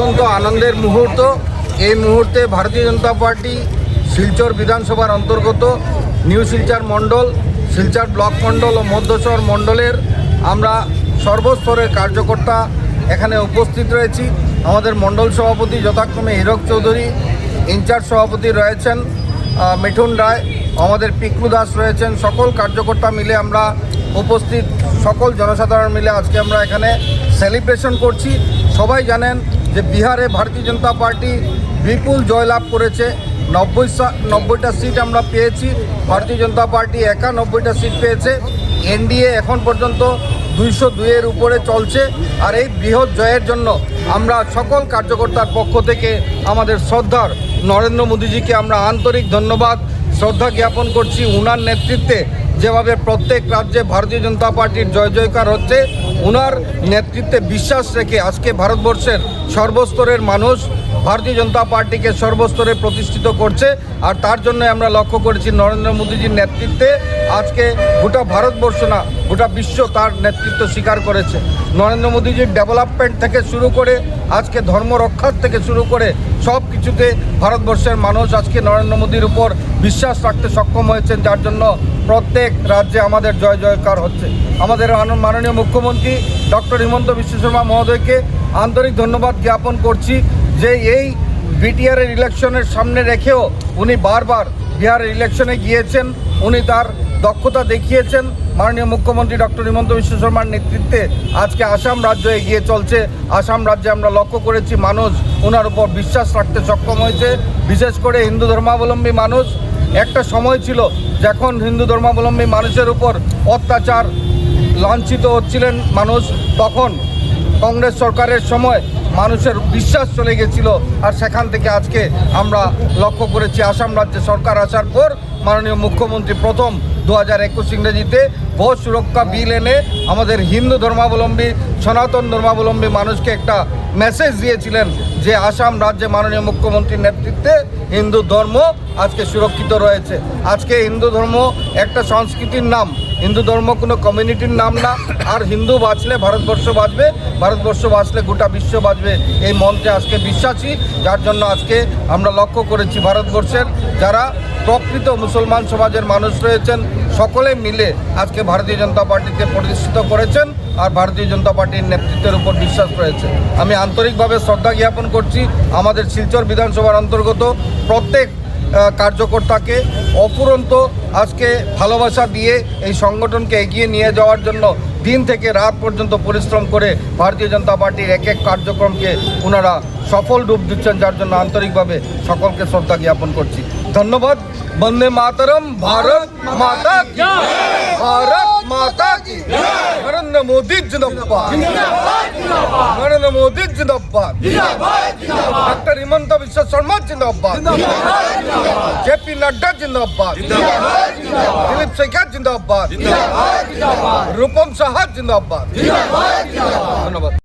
অত্যন্ত আনন্দের মুহূর্ত। এই মুহূর্তে ভারতীয় জনতা পার্টি শিলচর বিধানসভার অন্তর্গত নিউ শিলচর মণ্ডল, শিলচর ব্লক মণ্ডল ও মধ্যশহর মণ্ডলের আমরা সর্বস্তরের কার্যকর্তা এখানে উপস্থিত রয়েছি। আমাদের মণ্ডল সভাপতি যথাক্রমে হীরক চৌধুরী, ইনচার্জ সভাপতি রয়েছেন মিঠুন রায়, আমাদের পিকলু দাস রয়েছেন। সকল কার্যকর্তা মিলে আমরা উপস্থিত, সকল জনসাধারণ মিলে আজকে আমরা এখানে সেলিব্রেশন করছি। সবাই জানেন যে বিহারে ভারতীয় জনতা পার্টি বিপুল জয়লাভ করেছে। নব্বই নব্বইটা সিট আমরা পেয়েছি। ভারতীয় জনতা পার্টি একানব্বইটা সিট পেয়েছে। এনডিএ এখন পর্যন্ত দুইশো দুইয়ের উপরে চলছে। আর এই বৃহৎ জয়ের জন্য আমরা সকল কার্যকর্তার পক্ষ থেকে আমাদের শ্রদ্ধার নরেন্দ্র মোদীজিকে আমরা আন্তরিক ধন্যবাদ। শ্রদ্ধা জ্ঞাপন করছি উনার নেতৃত্বে। যেভাবে প্রত্যেক রাজ্যে ভারতীয় জনতা পার্টির জয় জয়কার হচ্ছে ওনার নেতৃত্বে বিশ্বাস রেখে আজকে ভারতবর্ষের সর্বস্তরের মানুষ ভারতীয় জনতা পার্টিকে সর্বস্তরে প্রতিষ্ঠিত করছে। আর তার জন্য আমরা লক্ষ্য করেছি নরেন্দ্র মোদীজির নেতৃত্বে আজকে গোটা ভারতবর্ষ না, গোটা বিশ্ব তার নেতৃত্ব স্বীকার করেছে। নরেন্দ্র মোদীজির ডেভেলপমেন্ট থেকে শুরু করে, আজকে ধর্ম রক্ষার থেকে শুরু করে সব কিছুতে ভারতবর্ষের মানুষ আজকে নরেন্দ্র মোদীর উপর বিশ্বাস রাখতে সক্ষম হয়েছেন। যার জন্য প্রত্যেক রাজ্যে আমাদের জয় জয়কার হচ্ছে। আমাদের মাননীয় মুখ্যমন্ত্রী ডক্টর হিমন্ত বিশ্ব শর্মা মহোদয়কে আন্তরিক ধন্যবাদ জ্ঞাপন করছি যে এই বিটিআরের ইলেকশনের সামনে রেখেও উনি বারবার বিহারের ইলেকশনে গিয়েছেন। উনি তার দক্ষতা দেখিয়েছেন মাননীয় মুখ্যমন্ত্রী ডক্টর হিমন্ত বিশ্ব শর্মার নেতৃত্বে। আজকে আসাম রাজ্য এগিয়ে চলছে। আসাম রাজ্যে আমরা লক্ষ্য করেছি মানুষ ওনার উপর বিশ্বাস রাখতে সক্ষম হয়েছে। বিশেষ করে হিন্দু ধর্মাবলম্বী মানুষ। একটা সময় ছিল যখন হিন্দু ধর্মাবলম্বী মানুষের উপর অত্যাচার লাঞ্ছিত হচ্ছিলেন মানুষ। তখন কংগ্রেস সরকারের সময় মানুষের বিশ্বাস চলে গেছিল। আর সেখান থেকে আজকে আমরা লক্ষ্য করেছি আসাম রাজ্যে সরকার আসার পর মাননীয় মুখ্যমন্ত্রী প্রথম দু হাজার একুশ ইংরেজিতে গো সুরক্ষা বিল এনে আমাদের হিন্দু ধর্মাবলম্বী, সনাতন ধর্মাবলম্বী মানুষকে একটা মেসেজ দিয়েছিলেন যে আসাম রাজ্যে মাননীয় মুখ্যমন্ত্রীর নেতৃত্বে হিন্দু ধর্ম আজকে সুরক্ষিত রয়েছে। আজকে হিন্দু ধর্ম একটা সংস্কৃতির নাম। হিন্দু ধর্ম কোনো কমিউনিটির নাম না। আর হিন্দু বাঁচলে ভারতবর্ষ বাঁচবে, ভারতবর্ষ বাঁচলে গোটা বিশ্ব বাঁচবে এই মন্ত্রে আজকে বিশ্বাসী। যার জন্য আজকে আমরা লক্ষ্য করেছি ভারতবর্ষের যারা প্রকৃত মুসলমান সমাজের মানুষ রয়েছেন। সকলে মিলে আজকে ভারতীয় জনতা পার্টিকে প্রতিষ্ঠিত করেছেন আর ভারতীয় জনতা পার্টির নেতৃত্বের উপর বিশ্বাস রয়েছে। আমি আন্তরিকভাবে শ্রদ্ধা জ্ঞাপন করছি আমাদের শিলচর বিধানসভার অন্তর্গত প্রত্যেক কার্যকর্তাকে অপুরন্ত আজকে ভালোবাসা দিয়ে এই সংগঠনকে এগিয়ে নিয়ে যাওয়ার জন্য দিন থেকে রাত পর্যন্ত পরিশ্রম করে ভারতীয় জনতা পার্টির এক এক কার্যক্রমকে ওনারা সফল রূপ দিচ্ছেন, যার জন্য আন্তরিকভাবে সকলকে শ্রদ্ধা জ্ঞাপন করছি। ধন্যবাদ। বন্দে মাতরম। ভারত মাতা কি ভারত মাতা কি নরেন্দ্র মোদী জিন্দাবাদ। নরেন্দ্র মোদী জিন্দাবাদ। ডক্টর হিমন্ত বিশ্ব শর্মা জিন্দাবাদ। জেপি নড্ডা জিন্দাবাদ। দিলীপ শেখর জিন্দাবাদ। রূপম সাহা জিন্দাবাদ। ধন্যবাদ।